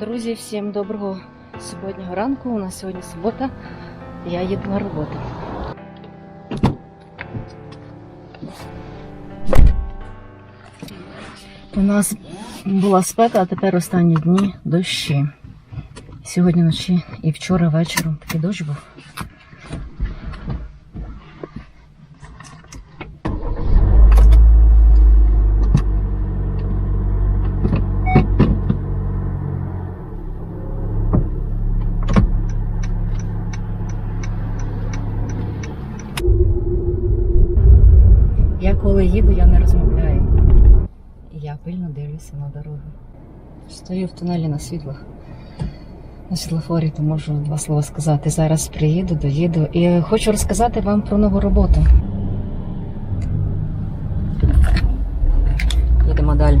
Друзі, всім доброго суботнього ранку. У нас сьогодні субота. Я їду на роботу. У нас була спека, а тепер останні дні дощі. Сьогодні вночі і вчора вечором такий дощ був. Я коли їду, я не розмовляю. Я пильно дивлюся на дорогу. Стою в тунелі на світлах. На світлофорі, то можу два слова сказати. Зараз приїду, доїду і хочу розказати вам про нову роботу. Їдемо далі.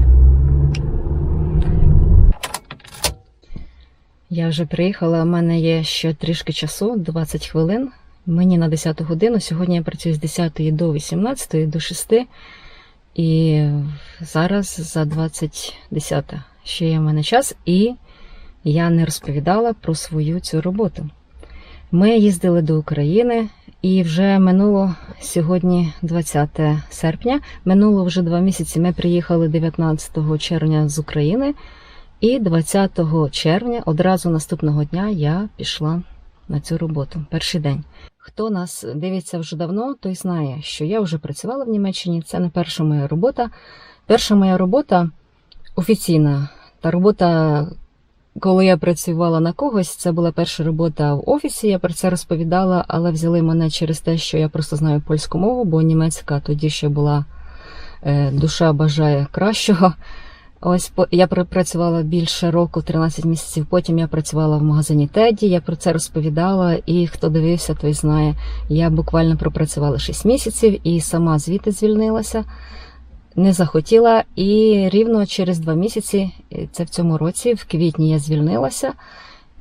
Я вже приїхала, у мене є ще трішки часу, 20 хвилин. Мені на 10 годину. Сьогодні я працюю з 10 до 18 до 6. І зараз за 20 10 ще є в мене час, і я не розповідала про свою цю роботу. Ми їздили до України, і вже минуло сьогодні 20 серпня. Минуло вже два місяці. Ми приїхали 19 червня з України, і 20 червня, одразу наступного дня, я пішла на цю роботу. Перший день. Хто нас дивиться вже давно, той знає, що я вже працювала в Німеччині. Це не перша моя робота. Перша моя робота офіційна. Та робота, коли я працювала на когось, це була перша робота в офісі. Я про це розповідала, але взяли мене через те, що я просто знаю польську мову, бо німецька тоді ще була е, душа бажає кращого. Ось я пропрацювала більше року, 13 місяців. Потім я працювала в магазині Теді. Я про це розповідала, і хто дивився, той знає. Я буквально пропрацювала 6 місяців і сама звідти звільнилася. Не захотіла, і рівно через два місяці, е, це в цьому році, в квітні я звільнилася,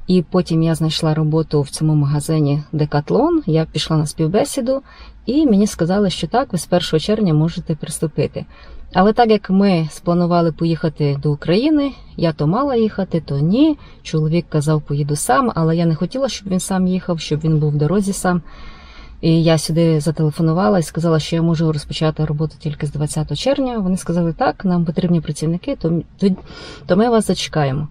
і потім я знайшла роботу в цьому магазині Декатлон. Я пішла на співбесіду, і мені сказали, що так, ви з 1 червня можете приступити. Але так як ми спланували поїхати до України, я то мала їхати, то ні. Чоловік казав, поїду сам, але я не хотіла, щоб він сам їхав, щоб він був в дорозі сам. І я сюди зателефонувала і сказала, що я можу розпочати роботу тільки з 20 червня. Вони сказали, так, нам потрібні працівники, то, то, то ми вас зачекаємо.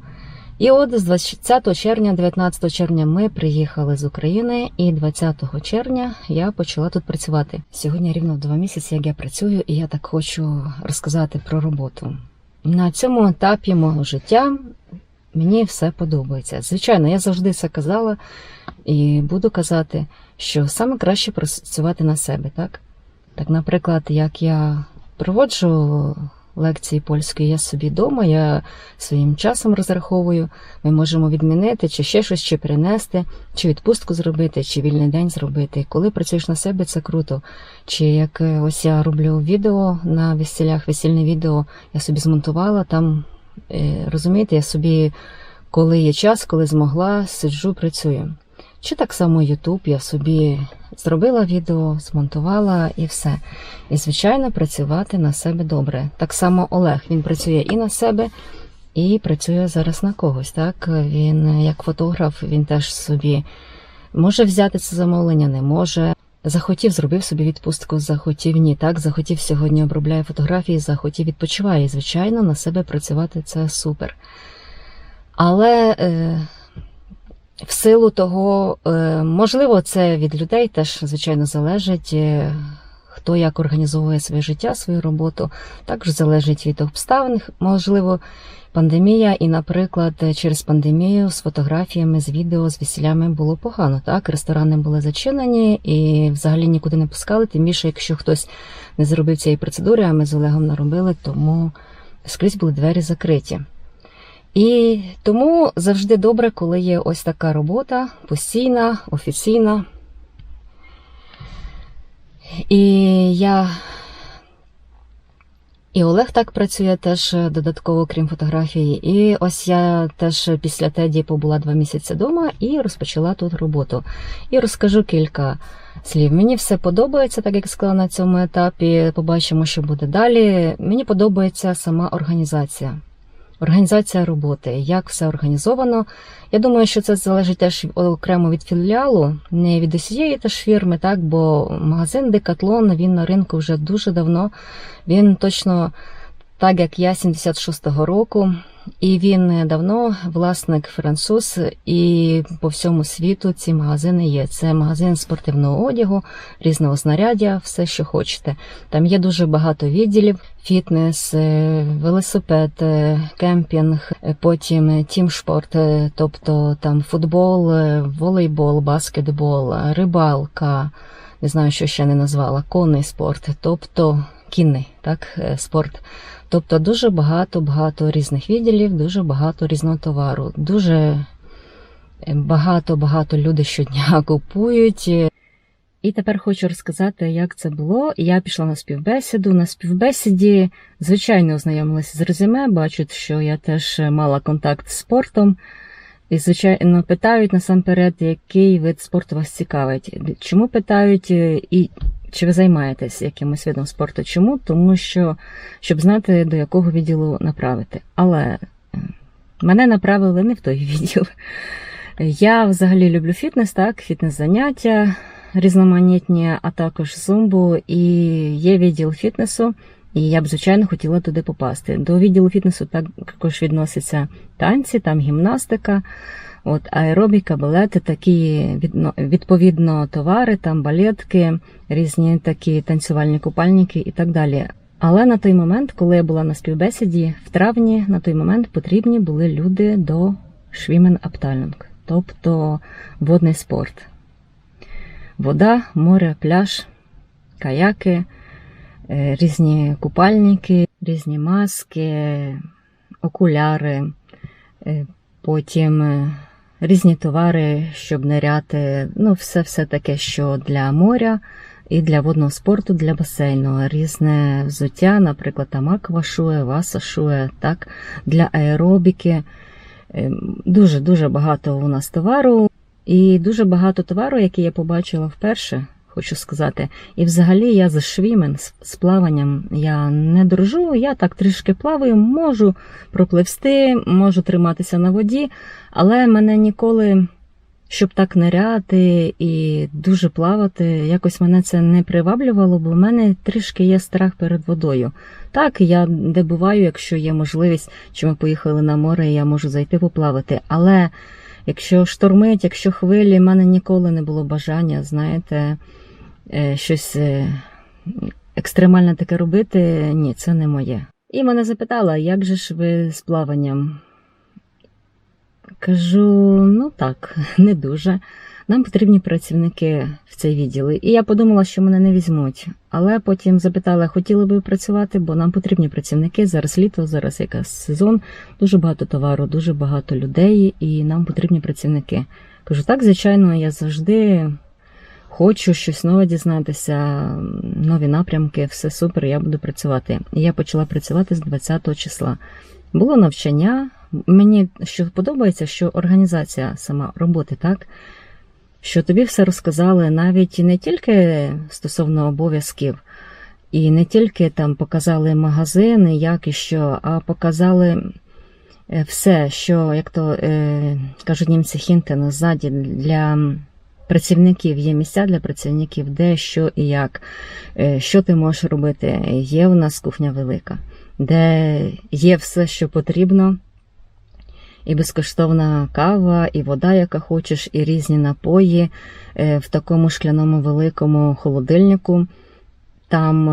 І от з 20 червня, 19 червня ми приїхали з України, і 20 червня я почала тут працювати. Сьогодні рівно два місяці, як я працюю, і я так хочу розказати про роботу. На цьому етапі мого життя мені все подобається. Звичайно, я завжди це казала і буду казати, що саме краще працювати на себе, так? Так, наприклад, як я проводжу лекції польської, я собі вдома, я своїм часом розраховую, ми можемо відмінити, чи ще щось, чи перенести, чи відпустку зробити, чи вільний день зробити. Коли працюєш на себе, це круто. Чи як е, ось я роблю відео на весілях, весільне відео я собі змонтувала там, е, розумієте, я собі, коли є час, коли змогла, сиджу, працюю. Чи так само Ютуб, я собі зробила відео, змонтувала і все. І, звичайно, працювати на себе добре. Так само Олег він працює і на себе, і працює зараз на когось. Так він як фотограф, він теж собі може взяти це замовлення, не може. Захотів, зробив собі відпустку, захотів ні. Так, захотів сьогодні обробляє фотографії, захотів відпочиває. І, звичайно, на себе працювати це супер. Але е, в силу того, е, можливо, це від людей теж, звичайно, залежить. е, Хто як організовує своє життя, свою роботу, також залежить від обставин. Можливо, пандемія, і, наприклад, через пандемію з фотографіями, з відео, з весілями було погано. Так, ресторани були зачинені і взагалі нікуди не пускали. Тим більше, якщо хтось не зробив цієї процедури, а ми з Олегом наробили, тому скрізь були двері закриті. І тому завжди добре, коли є ось така робота постійна, офіційна. І я. І Олег так працює теж додатково, крім фотографії. І ось я теж після Теді побула два місяці вдома і розпочала тут роботу. І розкажу кілька слів. Мені все подобається, так як сказала на цьому етапі. Побачимо, що буде далі. Мені подобається сама організація. Організація роботи, як все організовано. Я думаю, що це залежить теж окремо від філіалу, не від усієї теж фірми, так, бо магазин Декатлон він на ринку вже дуже давно. Він точно так як я 76-го року, і він давно власник француз, і по всьому світу ці магазини є. Це магазин спортивного одягу, різного знаряддя, все, що хочете. Там є дуже багато відділів: фітнес, е, велосипед, е, кемпінг, е, потім тімшпорт, тобто там футбол, волейбол, баскетбол, рибалка. Не знаю, що ще не назвала, конний спорт, тобто кінний так, спорт. Тобто дуже багато-багато різних відділів, дуже багато різного товару, дуже багато-багато люди щодня купують. І тепер хочу розказати, як це було. Я пішла на співбесіду. На співбесіді, звичайно, ознайомилася з резюме, бачу, що я теж мала контакт з спортом. І, звичайно, питають насамперед, який вид спорту вас цікавить. Чому питають і чи ви займаєтесь якимось видом спорту? Чому? Тому що, щоб знати, до якого відділу направити. Але е, мене направили не в той відділ. Я взагалі люблю фітнес, так, фітнес-заняття різноманітні, а також зумбу, і є відділ фітнесу. І я б, звичайно, хотіла туди попасти. До відділу фітнесу також відносяться танці, там гімнастика, от аеробіка, балети, такі відповідно товари, там балетки, різні такі танцювальні купальники і так далі. Але на той момент, коли я була на співбесіді, в травні на той момент потрібні були люди до Швімен Апталінг, тобто водний спорт. Вода, море, пляж, каяки, різні купальники, різні маски, окуляри, потім різні товари, щоб ниряти, ну, все-все таке, що для моря і для водного спорту, для басейну. Різне взуття, наприклад, там аквашує, васашує, так, для аеробіки. Дуже-дуже багато у нас товару. І дуже багато товару, який я побачила вперше, хочу сказати. І взагалі я за швімен з плаванням я не дружу, я так трішки плаваю, можу пропливсти, можу триматися на воді, але мене ніколи, щоб так ниряти і дуже плавати, якось мене це не приваблювало, бо в мене трішки є страх перед водою. Так, я де буваю, якщо є можливість, чи ми поїхали на море, я можу зайти поплавати. Але якщо штормить, якщо хвилі, в мене ніколи не було бажання, знаєте, щось екстремальне таке робити, ні, це не моє. І мене запитала, як же ж ви з плаванням? Кажу, ну так, не дуже. Нам потрібні працівники в цей відділ. І я подумала, що мене не візьмуть. Але потім запитала, хотіли би працювати, бо нам потрібні працівники. Зараз літо, зараз якийсь сезон, дуже багато товару, дуже багато людей, і нам потрібні працівники. Кажу, так, звичайно, я завжди хочу щось нове дізнатися, нові напрямки, все супер, я буду працювати. І я почала працювати з 20 числа. Було навчання. Мені що подобається, що організація сама роботи, так? Що тобі все розказали навіть не тільки стосовно обов'язків, і не тільки там показали магазини, як і що, а показали все, що, як то е, кажуть німці хінтен ззаді для працівників є місця для працівників, де, що і як, що ти можеш робити. Є у нас кухня велика, де є все, що потрібно. І безкоштовна кава, і вода, яка хочеш, і різні напої в такому шкляному великому холодильнику, там,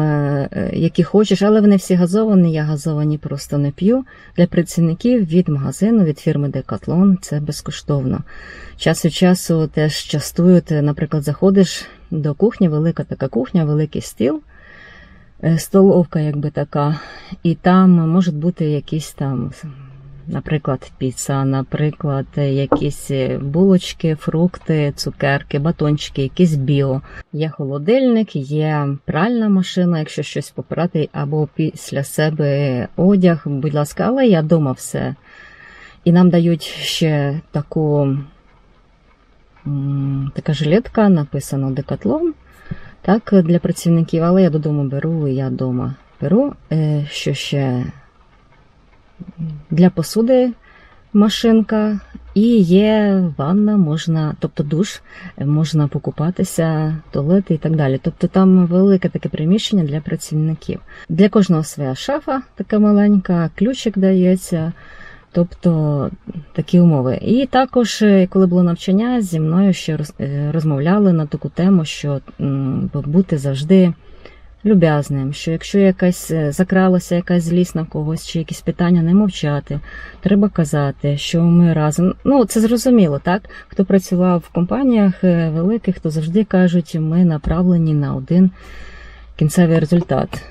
які хочеш, але вони всі газовані, я газовані просто не п'ю. Для працівників від магазину, від фірми Decathlon це безкоштовно. Час від часу теж частують, наприклад, заходиш до кухні, велика така кухня, великий стіл, столовка, якби така, і там можуть бути якісь там наприклад, піца, наприклад, якісь булочки, фрукти, цукерки, батончики, якісь біо. Є холодильник, є пральна машина, якщо щось попрати, або після себе одяг, будь ласка, але я вдома все. І нам дають ще таку така жилетка, написано Декатлон. Так, для працівників, але я додому беру, я вдома беру. Що ще для посуди машинка, і є ванна, можна, тобто душ, можна покупатися, туалети і так далі. Тобто там велике таке приміщення для працівників. Для кожного своя шафа така маленька, ключик дається. Тобто такі умови. І також, е, коли було навчання, зі мною ще е, розмовляли на таку тему, що бути завжди люб'язним, що якщо якась е, закралася якась злість на когось, чи якісь питання, не мовчати, треба казати, що ми разом. Ну, це зрозуміло, так? Хто працював в компаніях е, великих, то завжди кажуть, ми направлені на один кінцевий результат.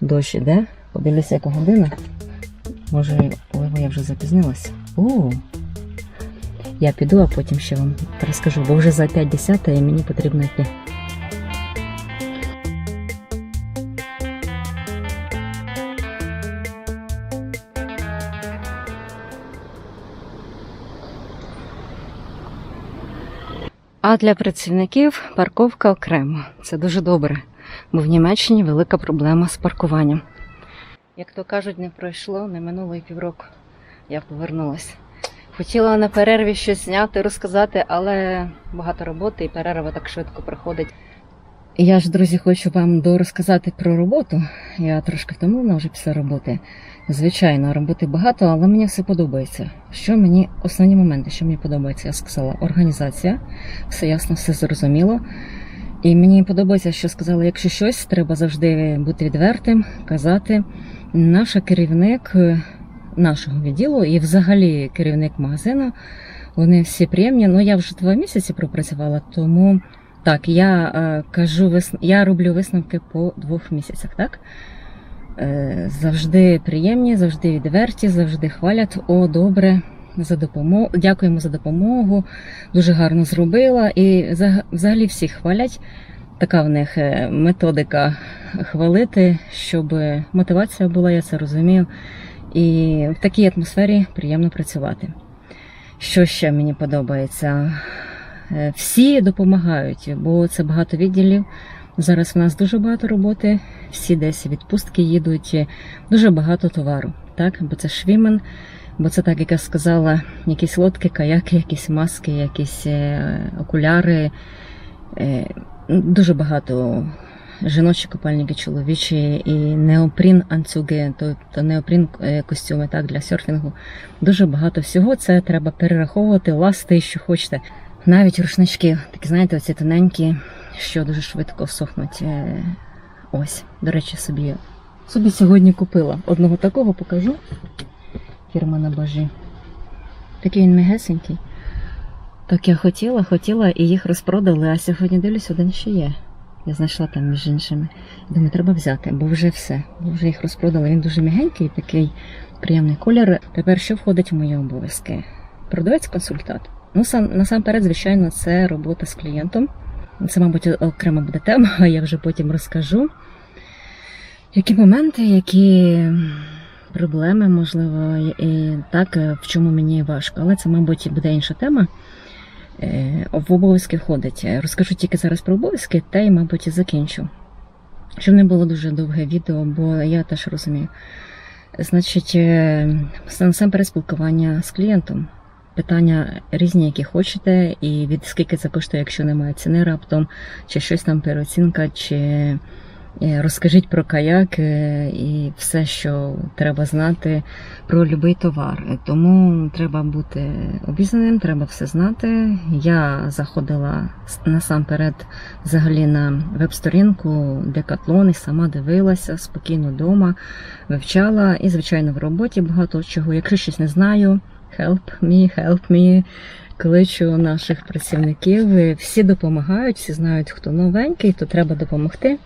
Дощ іде, подивлюся, яка година. Може, ой, я вже запізнилася. О, я піду, а потім ще вам розкажу, бо вже за 5.10 і мені потрібно йти. А для працівників парковка окремо. Це дуже добре, бо в Німеччині велика проблема з паркуванням. Як то кажуть, не пройшло, не минуло і півроку. Я повернулася. Хотіла на перерві щось зняти, розказати, але багато роботи і перерва так швидко проходить. Я ж, друзі, хочу вам дорозказати про роботу. Я трошки втомлена вже після роботи. Звичайно, роботи багато, але мені все подобається. Що мені основні моменти, що мені подобається, я сказала, організація, все ясно, все зрозуміло. І мені подобається, що сказали, якщо щось, треба завжди бути відвертим, казати. Наша керівник е, нашого відділу і взагалі керівник магазину, вони всі приємні. Ну я вже два місяці пропрацювала, тому так, я е, кажу вис... я роблю висновки по двох місяцях, так? Е, завжди приємні, завжди відверті, завжди хвалять. О, добре, за допомогу. Дякуємо за допомогу. Дуже гарно зробила. І взаг- взагалі всі хвалять. Така в них е, методика хвалити, щоб мотивація була, я це розумію. І в такій атмосфері приємно працювати. Що ще мені подобається? Е, Всі допомагають, бо це багато відділів. Зараз в нас дуже багато роботи, всі десь відпустки їдуть, дуже багато товару, так? Бо це швімен, бо це так, як я сказала, якісь лодки, каяки, якісь маски, якісь е, окуляри. Е, Дуже багато жіночі купальники, чоловічі і неопрін анцюги, тобто неопрін костюми так, для серфінгу. Дуже багато всього. Це треба перераховувати, ласти, що хочете. Навіть рушнички, такі, знаєте, оці тоненькі, що дуже швидко сохнуть. Е, Ось, до речі, собі. Собі сьогодні купила. Одного такого покажу. Фірма на бажі. Такий він мегесенький. Так я хотіла, хотіла і їх розпродали, а сьогодні дивлюсь, один ще є. Я знайшла там між іншими. Думаю, треба взяти, бо вже все. Бо вже їх розпродали. Він дуже м'ягенький, такий приємний колір. Тепер що входить в мої обов'язки? Продавець-консультант. Ну, сам насамперед, звичайно, це робота з клієнтом. Це, мабуть, окрема буде тема, а я вже потім розкажу. Які моменти, які проблеми, можливо, і так, е, в чому мені важко. Але це, мабуть, буде інша тема. Е, В обов'язки входить. Розкажу тільки зараз про обов'язки, та й, мабуть, закінчу. Щоб не було дуже довге відео, бо я теж розумію. Значить, е, насамперед спілкування з клієнтом. Питання різні, які хочете, і від скільки це коштує, якщо немає ціни раптом, чи щось там переоцінка, чи е, розкажіть про каяк е, і все, що треба знати про будь-який товар. Тому треба бути обізнаним, треба все знати. Я заходила насамперед взагалі на веб-сторінку Decathlon і сама дивилася спокійно вдома, вивчала і, звичайно, в роботі багато чого. Якщо щось не знаю, help me, help me. Кличу наших працівників. Всі допомагають, всі знають, хто новенький, то треба допомогти.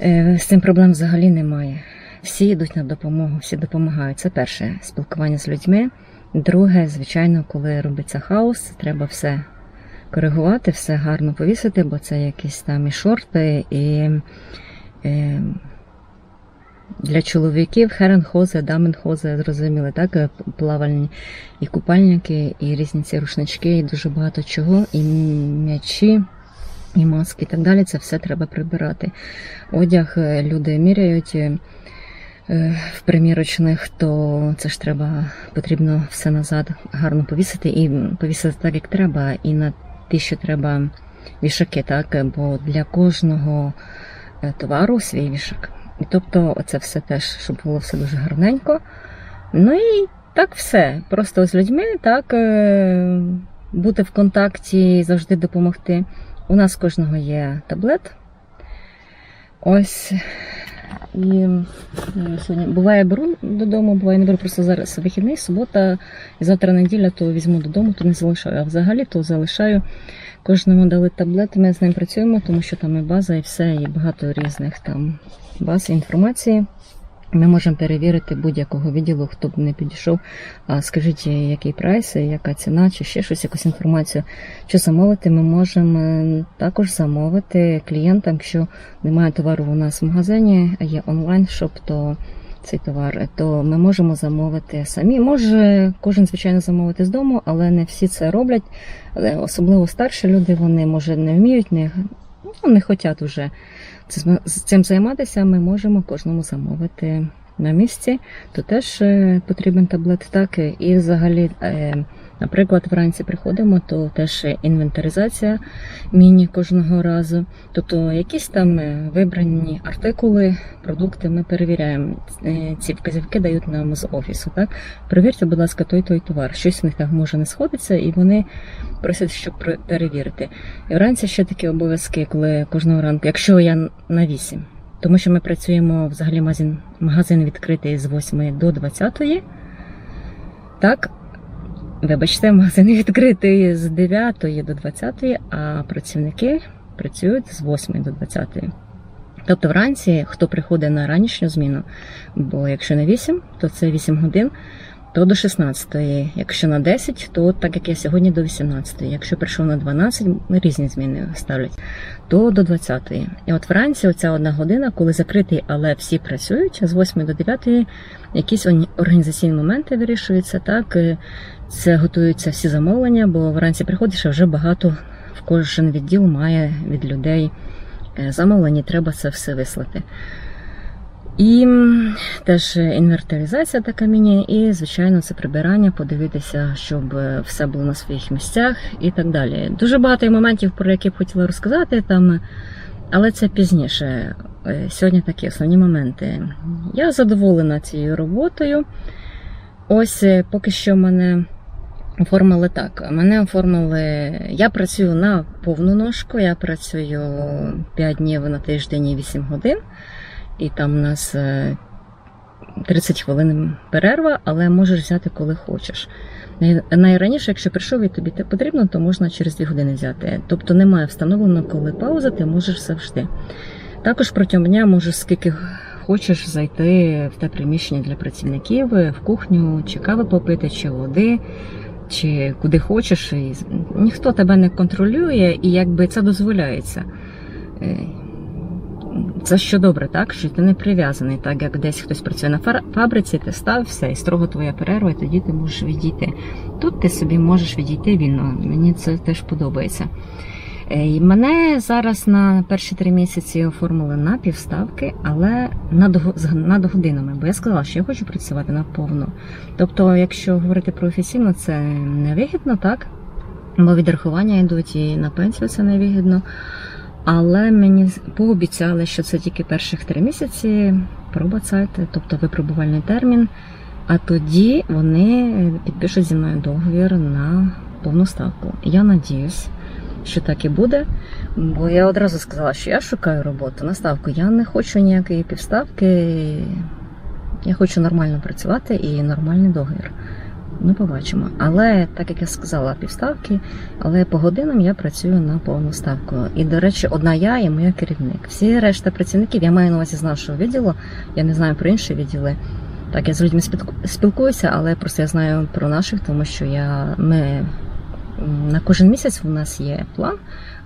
Е, З цим проблем взагалі немає. Всі йдуть на допомогу, всі допомагають. Це перше спілкування з людьми. Друге, звичайно, коли робиться хаос, треба все коригувати, все гарно повісити, бо це якісь там і шорти, і е, для чоловіків херенхози, даменхози, зрозуміли, так? е, Плавальні і купальники, і різні ці рушнички, і дуже багато чого, і м'ячі, і маски, і так далі. Це все треба прибирати. Одяг е, люди міряють. е, в примірочних, то це ж треба потрібно все назад гарно повісити і повісити так, як треба, і на ті, що треба вішаки, так, бо для кожного товару свій вішак. І тобто, оце все теж, щоб було все дуже гарненько. Ну і так все. Просто з людьми, так, е, бути в контакті, завжди допомогти. У нас кожного є таблет. Ось. І е, сьогодні буває беру додому, буває не беру просто зараз вихідний, субота, і завтра неділя, то візьму додому, то не залишаю. А взагалі то залишаю. Кожному дали таблет, ми з ним працюємо, тому що там і база, і все, і багато різних там баз інформації. Ми можемо перевірити будь-якого відділу, хто б не підійшов. А скажіть, який прайс, яка ціна, чи ще щось, якусь інформацію. Що замовити, ми можемо також замовити клієнтам, якщо немає товару у нас в магазині, а є онлайн-шоп, то цей товар, то ми можемо замовити самі. Може кожен, звичайно, замовити з дому, але не всі це роблять. Особливо старші люди, вони може не вміють, не, ну, не хочуть вже цим займатися. Ми можемо кожному замовити на місці. То теж е, потрібен таблет. Так і взагалі, е, наприклад, вранці приходимо, то теж інвентаризація міні кожного разу. Тобто якісь там е, вибрані артикули, продукти ми перевіряємо. Е, Ці вказівки дають нам з офісу. Так, перевірте, будь ласка, той той товар. Щось в них так може не сходиться, і вони просять, щоб перевірити. І вранці ще такі обов'язки, коли кожного ранку, якщо я на 8, тому що ми працюємо взагалі магазин, магазин відкритий з 8 до 20. Так, вибачте, магазин відкритий з 9 до 20, а працівники працюють з 8 до 20. Тобто вранці, хто приходить на ранішню зміну, бо якщо на 8, то це 8 годин, то до 16. Якщо на 10, то так як я сьогодні до 18. Якщо прийшов на 12, різні зміни ставлять, то до 20. І от вранці оця одна година, коли закритий, але всі працюють, з 8 до 9 якісь організаційні моменти вирішуються, так, е, це готуються всі замовлення, бо вранці приходиш, а вже багато в кожен відділ має від людей е, замовлення, треба це все вислати. І теж інвентаризація така міні, і, звичайно, це прибирання, подивитися, щоб е, все було на своїх місцях і так далі. Дуже багато моментів, про які б хотіла розказати там, але це пізніше. Е, Сьогодні такі основні моменти. Я задоволена цією роботою. Ось е, поки що мене оформили так. Мене оформили. Я працюю на повну ножку, я працюю 5 днів на тиждень і 8 годин. І там у нас е, 30 хвилин перерва, але можеш взяти коли хочеш. Найраніше, якщо прийшов і тобі потрібно, то можна через 2 години взяти. Тобто немає встановлено, коли пауза, ти можеш завжди. Також протягом дня можеш скільки хочеш зайти в те приміщення для працівників, в кухню, чи кави попити, чи води, чи куди хочеш. І ніхто тебе не контролює, і якби це дозволяється. Це що добре, так? Що ти не прив'язаний, так як десь хтось працює на фабриці, ти став все, і строго твоя перерва, і тоді ти можеш відійти. Тут ти собі можеш відійти вільно. Мені це теж подобається. Е, і Мене зараз на перші три місяці оформили на півставки, але над, годинами, бо я сказала, що я хочу працювати на повну. Тобто, якщо говорити про офіційно, це невигідно, так? Бо відрахування йдуть і на пенсію це невигідно. Але мені пообіцяли, що це тільки перших три місяці пробацайт, тобто випробувальний термін. А тоді вони підпишуть зі мною договір на повну ставку. Я надіюсь, що так і буде. Бо я одразу сказала, що я шукаю роботу на ставку. Я не хочу ніякої півставки. Я хочу нормально працювати і нормальний договір. Ну, побачимо. Але так як я сказала, півставки, але по годинам я працюю на повну ставку. І, до речі, одна я і моя керівник. Всі решта працівників, я маю на увазі з нашого відділу, я не знаю про інші відділи. Так, я з людьми спілку- спілкуюся, але просто я знаю про наших, тому що я ми на кожен місяць у нас є план,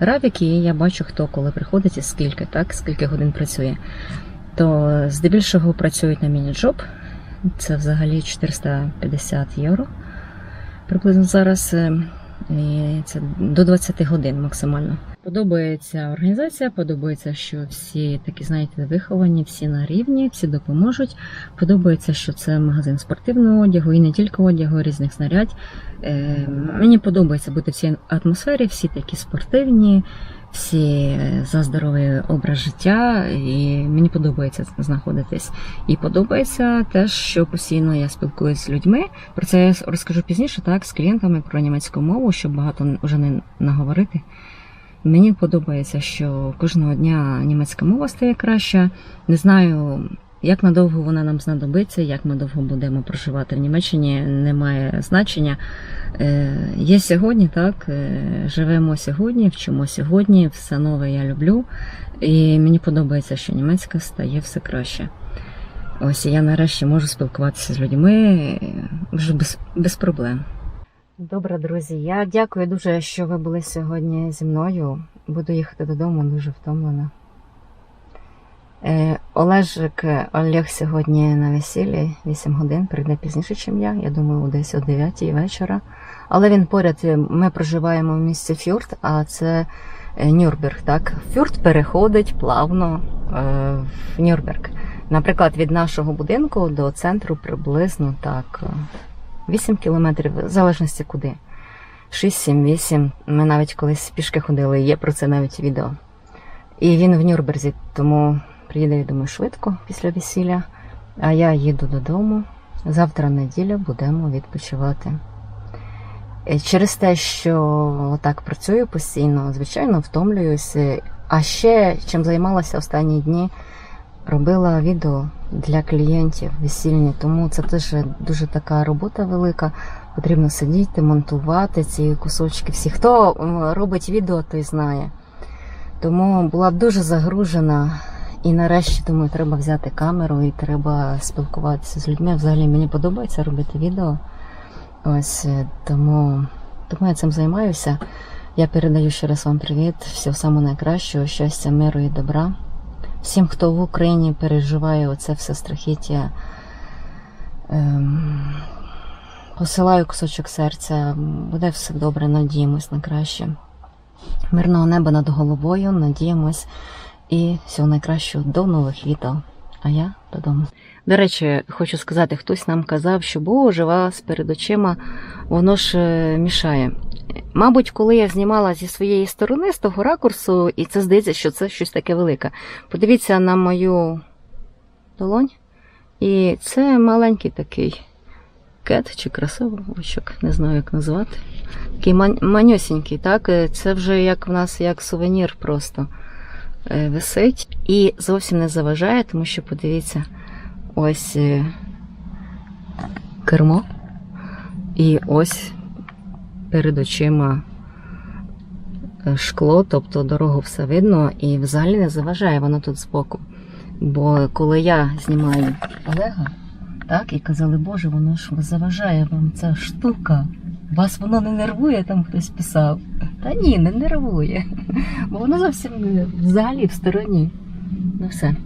графік, і я бачу, хто коли приходить і скільки, так, скільки годин працює. То здебільшого працюють на міні-джоб. Це взагалі 450 євро. Приблизно зараз е, і це до 20 годин максимально. Подобається організація, подобається, що всі такі, знаєте, виховані, всі на рівні, всі допоможуть. Подобається, що це магазин спортивного одягу і не тільки одягу, різних знарядь. Е, мені подобається бути в цій атмосфері, всі такі спортивні, всі за здоровий образ життя, і мені подобається знаходитись. І подобається теж, що постійно я спілкуюся з людьми. Про це я розкажу пізніше, так, з клієнтами про німецьку мову, щоб багато вже не наговорити. Мені подобається, що кожного дня німецька мова стає краща. Не знаю, як надовго вона нам знадобиться, як ми довго будемо проживати в Німеччині, не має значення. Е, Є сьогодні, так, е, живемо сьогодні, вчимо сьогодні, все нове я люблю. І мені подобається, що німецька стає все краще. Ось я нарешті можу спілкуватися з людьми е, вже без, без проблем. Добре, друзі, я дякую дуже, що ви були сьогодні зі мною. Буду їхати додому, дуже втомлена. Е, Олежик Олег сьогодні на весіллі 8 годин, прийде пізніше, ніж я. Я думаю, десь о 9 вечора. Але він поряд, е, ми проживаємо в місті Фюрт, а це е, Нюрнберг. Так? Фюрт переходить плавно е, в Нюрнберг. Наприклад, від нашого будинку до центру приблизно так. е, 8 кілометрів, в залежності куди. 6, 7, 8. Ми навіть колись пішки ходили, є про це навіть відео. І він в Нюрнберзі, тому приїде, я думаю, швидко після весілля. А я їду додому. Завтра неділя будемо відпочивати. Е, Через те, що так працюю постійно, звичайно, втомлююся. А ще чим займалася останні дні, робила відео для клієнтів весільні, тому це теж дуже така робота велика. Потрібно сидіти, монтувати ці кусочки. Всі, хто робить відео, той знає. Тому була дуже загружена. І нарешті думаю, треба взяти камеру і треба спілкуватися з людьми. Взагалі мені подобається робити відео. Ось е, тому, тому я цим займаюся. Я передаю ще раз вам привіт, всього самого найкращого, щастя, миру і добра. Всім, хто в Україні переживає оце все страхіття, ем, посилаю кусочок серця, буде все добре, надіємось на краще. Мирного неба над головою, надіємось і всього найкращого до нових відео. А я додому. До речі, хочу сказати, хтось нам казав, що Боже, вас перед очима воно ж е, мішає. Мабуть, коли я знімала зі своєї сторони, з того ракурсу, і це здається, що це щось таке велике. Подивіться на мою долонь. І це маленький такий кет чи красивочок, не знаю, як назвати. Такий ман- манюсінький, так? Е, Це вже як в нас як сувенір просто висить. І зовсім не заважає, тому що подивіться, ось е, кермо. І ось перед очима е, шкло, тобто дорогу все видно, і взагалі не заважає воно тут збоку. Бо коли я знімаю Олега, так, і казали, Боже, воно ж заважає вам ця штука. Вас воно не нервує, там хтось писав. Та ні, не нервує. Бо воно зовсім взагалі в стороні. Ну все.